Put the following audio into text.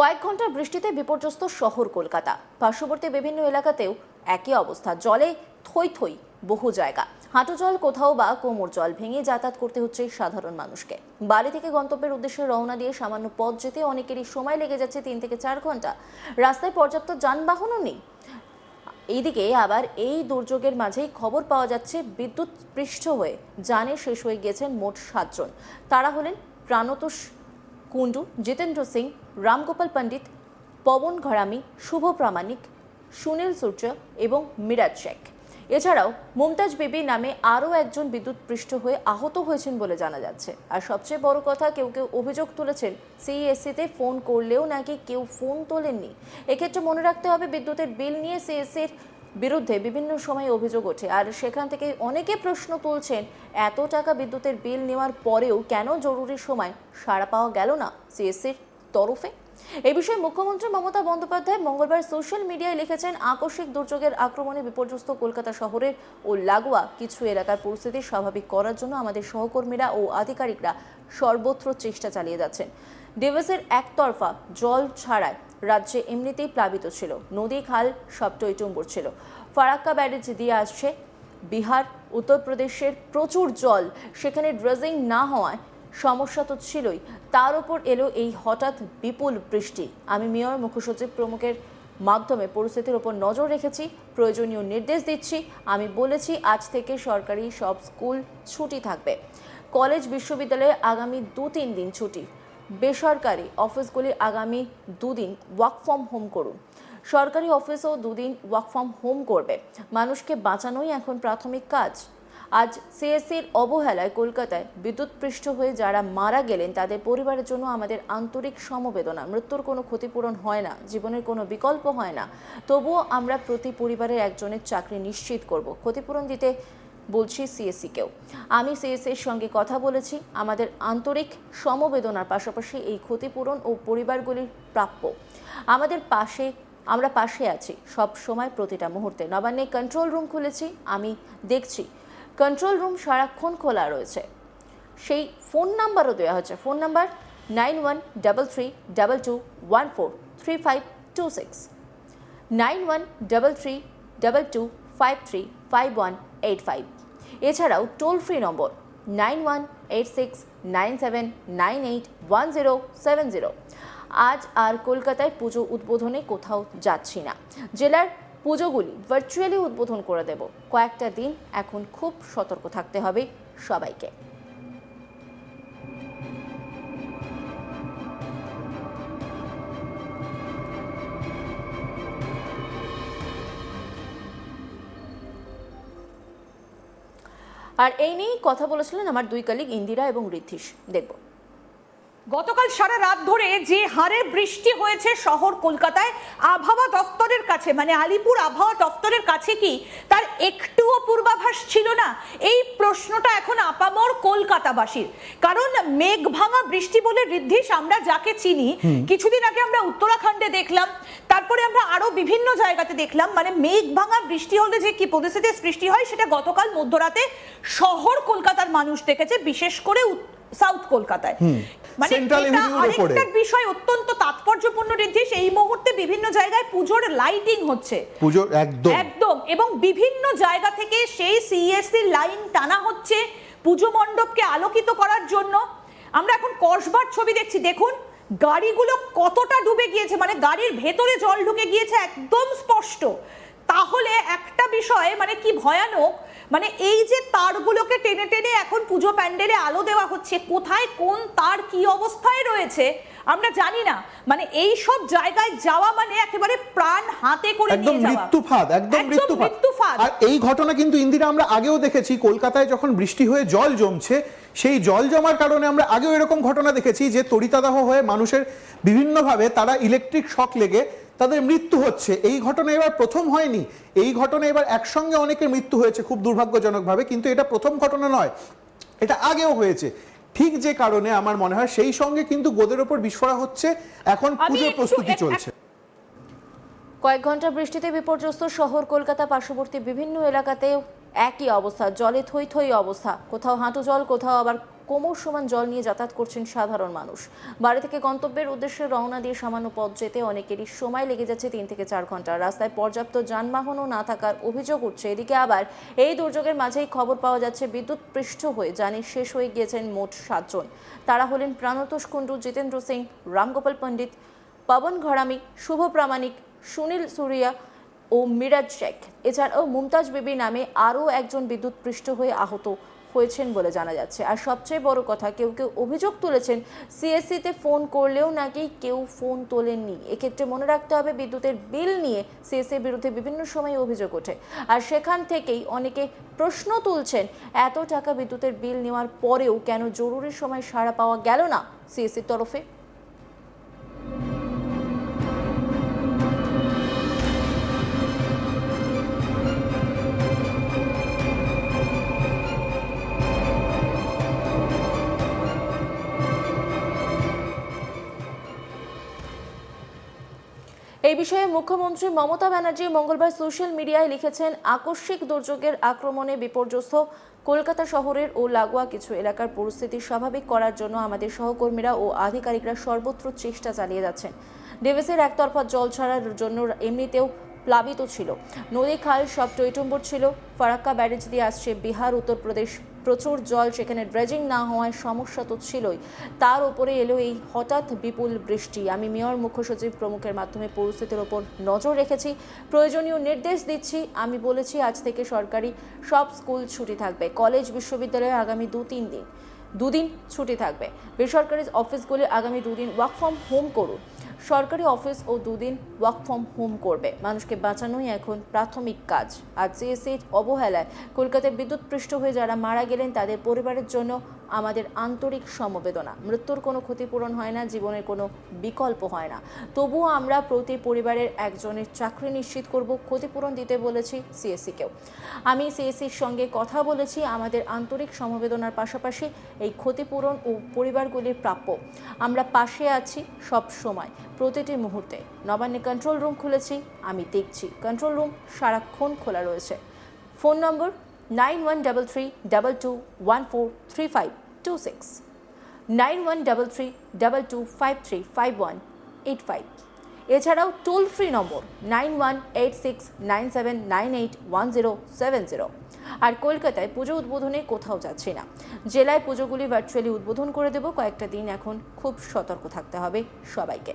কয়েক ঘণ্টার বৃষ্টিতে বিপর্যস্ত শহর কলকাতা। পার্শ্ববর্তী বিভিন্ন এলাকাতেও একই অবস্থা। জলে থই থই বহু জায়গা। হাঁটু জল কোথাও বা কোমর জল ভেঙে যাতায়াত করতে হচ্ছে সাধারণ মানুষকে। বাড়ি থেকে গন্তব্যের উদ্দেশ্যে রওনা দিয়ে সামান্য পথ যেতে অনেকেরই সময় লেগে যাচ্ছে তিন থেকে চার ঘণ্টা। রাস্তায় পর্যাপ্ত যানবাহনও নেই। এইদিকে আবার এই দুর্যোগের মাঝেই খবর পাওয়া যাচ্ছে, বিদ্যুৎ পৃষ্ঠ হয়ে জানে শেষ হয়ে গিয়েছেন মোট সাতজন। তারা হলেন প্রাণতোষ কুণ্ডু, জিতেন্দ্র সিং, রামগোপাল পণ্ডিত, পবন ঘরামি, শুভ প্রামাণিক, সুনীল সূর্য এবং মিরাজ শেখ। এছাড়াও মুমতাজ বিবি নামে আরও একজন বিদ্যুৎ পৃষ্ঠ হয়ে আহত হয়েছেন বলে জানা যাচ্ছে। আর সবচেয়ে বড় কথা, কেউ কেউ অভিযোগ তুলেছেন সিএসসিতে ফোন করলেও নাকি কেউ ফোন তোলেননি। এক্ষেত্রে মনে রাখতে হবে, বিদ্যুতের বিল নিয়ে সিএসসির বিরুদ্ধে বিভিন্ন সময় অভিযোগ ওঠে। আর সেখান থেকে অনেকে প্রশ্ন তুলছেন, এত টাকা বিদ্যুতের বিল নেওয়ার পরেও কেন জরুরি সময় সাড়া পাওয়া গেল না সিএসসির তরফে? এ বিষয়ে মুখ্যমন্ত্রী মমতা বন্দ্যোপাধ্যায় মঙ্গলবার সোশ্যাল মিডিয়ায় লিখেছেন, আকস্মিক দুর্যোগের আক্রমণে বিপর্যস্ত কলকাতা শহরের ও লাগোয়া কিছু এলাকার পরিস্থিতি স্বাভাবিক করার জন্য আমাদের সহকর্মীরা ও আধিকারিকরা সর্বত্র চেষ্টা চালিয়ে যাচ্ছেন। ডিভিসের একতরফা জল ছাড়ায় রাজ্যে এমনিতেই প্লাবিত ছিল। নদী, খাল সব টইটুম্বুর ছিল। ফারাক্কা ব্যারেজ দিয়ে আসছে বিহার, উত্তরপ্রদেশের প্রচুর জল। সেখানে ড্রেজিং না হওয়ায় সমস্যা তো ছিলই। তার উপর এলো এই হঠাৎ বিপুল বৃষ্টি। আমি মেয়র মুখ্য সচিব প্রমুখের মাধ্যমে পরিস্থিতির ওপর নজর রেখেছি, প্রয়োজনীয় নির্দেশ দিচ্ছি। আমি বলেছি, আজ থেকে সরকারি সব স্কুল ছুটি থাকবে। কলেজ, বিশ্ববিদ্যালয়ে আগামী দু তিন দিন ছুটি। বেসরকারি অফিসগুলি আগামী দুদিন ওয়ার্ক ফ্রম হোম করুন। সরকারি অফিসও দুদিন ওয়ার্ক ফ্রম হোম করবে। মানুষকে বাঁচানোই এখন প্রাথমিক কাজ। আজ সিএসসির অবহেলায় কলকাতায় বিদ্যুৎ পৃষ্ঠ হয়ে যারা মারা গেলেন, তাদের পরিবারের জন্য আমাদের আন্তরিক সমবেদনা। মৃত্যুর কোনো ক্ষতিপূরণ হয় না, জীবনের কোনো বিকল্প হয় না। তবুও আমরা প্রতি পরিবারের একজনের চাকরি নিশ্চিত করব। ক্ষতিপূরণ দিতে বলছি সিএসসিকেও আমি সিএসসির সঙ্গে কথা বলেছি, আমাদের আন্তরিক সমবেদনার পাশাপাশি এই ক্ষতিপূরণ ও পরিবারগুলির প্রাপ্য। আমাদের পাশে, আমরা পাশে আছি সব সময় প্রতিটা মুহূর্তে। নবান্নে কন্ট্রোল রুম খুলেছি, আমি দেখছি। কন্ট্রোল রুম সারাক্ষণ খোলা রয়েছে। সেই ফোন নাম্বারও দেওয়া হচ্ছে phone number nine one double three double two one four three five two six nine one double three double two five three five one eight five এছাড়াও toll free number nine one eight six nine seven nine eight one zero seven zero আজ আর কলকাতায় পুজো উদ্বোধনে কোথাও যাচ্ছি না। জেলার পুজোগুলি virtually উদ্বোধন করে দেব। কয়েকটা দিন এখন খুব সতর্ক থাকতে হবে সবাইকে। আর এই নিয়েই কথা বলেছিলেন আমার দুই কালিগ ইন্দিরা এবং ঋদ্ধিশ দেখব। গতকাল সারা রাত ধরে যে হারে বৃষ্টি হয়েছে শহর কলকাতায়, আবহাওয়া দপ্তরের কাছে মানে আলিপুর আবহাওয়া দপ্তরের কাছে কি তার একটুও পূর্বাভাস ছিল না। এই প্রশ্নটা এখন আপামর কলকাতাবাসীর। কারণ মেঘ ভাঙা বৃষ্টি বলে ঋদ্ধিস আমরা যাকে চিনি কিছুদিন আগে আমরা উত্তরাখণ্ডে দেখলাম তারপরে আমরা আরও বিভিন্ন জায়গাতে দেখলাম মানে মেঘ ভাঙা বৃষ্টি হলে যে কি পরিস্থিতি সৃষ্টি হয় সেটা গতকাল মধ্যরাতে শহর কলকাতার মানুষ দেখেছে বিশেষ করে সাউথ কলকাতায়। মানে Central এটা Avenue-র ওপরে। আরেকটা বিষয় অত্যন্ত তাৎপর্যপূর্ণ রিদ্ধিস এই মুহূর্তে বিভিন্ন জায়গায় পুজোর লাইটিং হচ্ছে। পুজোর একদম। একদম। এবং বিভিন্ন জায়গা থেকে সেই সিএসসি লাইন টানা হচ্ছে পুজো মণ্ডপকে আলোকিত করার জন্য। আমরা এখন কসবার ছবি দেখছি। দেখুন গাড়িগুলো কতটা ডুবে গিয়েছে। মানে গাড়ির ভেতরে জল ঢুকে গিয়েছে একদম স্পষ্ট। তাহলে একটা বিষয় মানে কি ভয়ানক মানে এই যে তারগুলোকে টেনে টেনে এখন পুজো প্যান্ডেলে আলো দেওয়া হচ্ছে কোথায় কোন তার কি অবস্থায় রয়েছে আমরা জানি না। মানে এই সব জায়গায় যাওয়া মানে একেবারে প্রাণ হাতে করে একদম নিয়ে যাওয়া। মৃত্যু ফাঁদ একদম মৃত্যু ফাঁদ। মৃত্যুফাদ। আর এই ঘটনা কিন্তু ইন্দিরা আমরা আগেও দেখেছি কলকাতায় যখন বৃষ্টি হয়ে জল জমছে সেই জল জমার কারণে আমরা আগেও এরকম ঘটনা দেখেছি যে তরিতাদাহ হয়ে মানুষের বিভিন্নভাবে তারা ইলেকট্রিক শক লেগে তাদের মৃত্যু হচ্ছে। এই ঘটনা এবার প্রথম হয়নি। এই ঘটনা এবার একসঙ্গে অনেকের মৃত্যু হয়েছে খুব দুর্ভাগ্যজনকভাবে কিন্তু এটা প্রথম ঘটনা নয় এটা আগেও হয়েছে। ঠিক যে কারণে আমার মনে হয় সেই সঙ্গে কিন্তু গোদের ওপর বিস্ফোরা হচ্ছে। এখন পুজোর প্রস্তুতি চলছে। কয়েক ঘণ্টা বৃষ্টিতে বিপর্যস্ত শহর কলকাতা পার্শ্ববর্তী বিভিন্ন এলাকাতে একই অবস্থা জলে থই থই অবস্থা। কোথাও হাঁটু জল কোথাও আবার কোমর সমান জল নিয়ে যাতায়াত করছেন সাধারণ মানুষ। বাড়ি থেকে গন্তব্যের উদ্দেশ্যে রওনা দিয়ে সামান্য পথ যেতে অনেকেরই সময় লেগে যাচ্ছে তিন থেকে চার ঘণ্টা। রাস্তায় পর্যাপ্ত যানবাহনও না থাকার অভিযোগ উঠছে। এদিকে আবার এই দুর্যোগের মাঝেই খবর পাওয়া যাচ্ছে, বিদ্যুৎ পৃষ্ঠ হয়ে জানি শেষ হয়ে গিয়েছেন মোট সাতজন। তারা হলেন প্রাণতোষ কুণ্ডু, জিতেন্দ্র সিং, রামগোপাল পণ্ডিত, পবন ঘরামি, শুভ প্রামাণিক, সুনীল সুরিয়া ও মিরাজ শেখ। এছাড়াও মুমতাজ বিবি নামে আরও একজন বিদ্যুৎ পৃষ্ঠ হয়ে আহত হয়েছেন বলে জানা যাচ্ছে। আর সবচেয়ে বড় কথা, কেউ কেউ অভিযোগ তুলেছেন, সিএসসিতে ফোন করলেও নাকি কেউ ফোন তোলেননি। এক্ষেত্রে মনে রাখতে হবে, বিদ্যুতের বিল নিয়ে সিএসসির বিরুদ্ধে বিভিন্ন সময় অভিযোগ ওঠে। আর সেখান থেকেই অনেকে প্রশ্ন তুলছেন, এত টাকা বিদ্যুতের বিল নেওয়ার পরেও কেন জরুরি সময় সাড়া পাওয়া গেল না সিএসসির তরফে? এই বিষয়ে মুখ্যমন্ত্রী মমতা ব্যানার্জি মঙ্গলবার সোশ্যাল মিডিয়ায় লিখেছেন, আকস্মিক দুর্যোগের আক্রমণে বিপর্যস্ত কলকাতা শহরের ও লাগোয়া কিছু এলাকার পরিস্থিতি স্বাভাবিক করার জন্য আমাদের সহকর্মীরা ও আধিকারিকরা সর্বত্র চেষ্টা চালিয়ে যাচ্ছেন। ডেভিসের একতরফা জল ছাড়ার জন্য এমনিতেও প্লাবিত ছিল। নদী, খাল সব টইটুম্বর ছিল। ফারাক্কা ব্যারেজ দিয়ে আসছে বিহার, উত্তরপ্রদেশ প্রচুর জল সেখানে ড্রেজিং না হওয়ায় সমস্যা তো ছিলই। তার উপরে এলো এই হঠাৎ বিপুল বৃষ্টি। আমি মেয়র মুখ্য সচিব প্রমুখের মাধ্যমে পরিস্থিতির ওপর নজর রেখেছি। প্রয়োজনীয় নির্দেশ দিচ্ছি। আমি বলেছি, আজ থেকে সরকারি সব স্কুল ছুটি থাকবে। কলেজ, বিশ্ববিদ্যালয়ে আগামী দু তিন দিন। দুদিন ছুটি থাকবে। বেসরকারি অফিসগুলি আগামী দুদিন ওয়ার্ক ফ্রম হোম করুন। সরকারি অফিস ও দুদিন ওয়ার্ক ফ্রম হোম করবে। মানুষকে বাঁচানোই এখন প্রাথমিক কাজ। আর সিএসসির অবহেলায় কলকাতায় বিদ্যুৎ পৃষ্ঠ হয়ে যারা মারা গেলেন, তাদের পরিবারের জন্য আমাদের আন্তরিক সমবেদনা। মৃত্যুর কোনো ক্ষতিপূরণ হয় না, জীবনের কোনো বিকল্প হয় না। তবুও আমরা প্রতি পরিবারের একজনের চাকরি নিশ্চিত করব, ক্ষতিপূরণ দিতে বলেছি সিএসসিকেও আমি সিএসসির সঙ্গে কথা বলেছি, আমাদের আন্তরিক সমবেদনার পাশাপাশি এই ক্ষতিপূরণ ও পরিবারগুলির প্রাপ্য। আমরা পাশে আছি সব সময়। প্রতিটি মুহূর্তে। নবান্নে কন্ট্রোল রুম খুলেছি, আমি দেখছি। কন্ট্রোল রুম সারাক্ষণ খোলা রয়েছে। Phone number nine one double three double two one four three five two six nine one double three double two five three five one eight five এছাড়াও toll free number nine one eight six nine seven nine eight one zero seven zero আর কলকাতায় পুজো উদ্বোধনে কোথাও যাচ্ছি না। জেলায় পুজোগুলি virtually উদ্বোধন করে দেব। কয়েকটা দিন এখন খুব সতর্ক থাকতে হবে সবাইকে।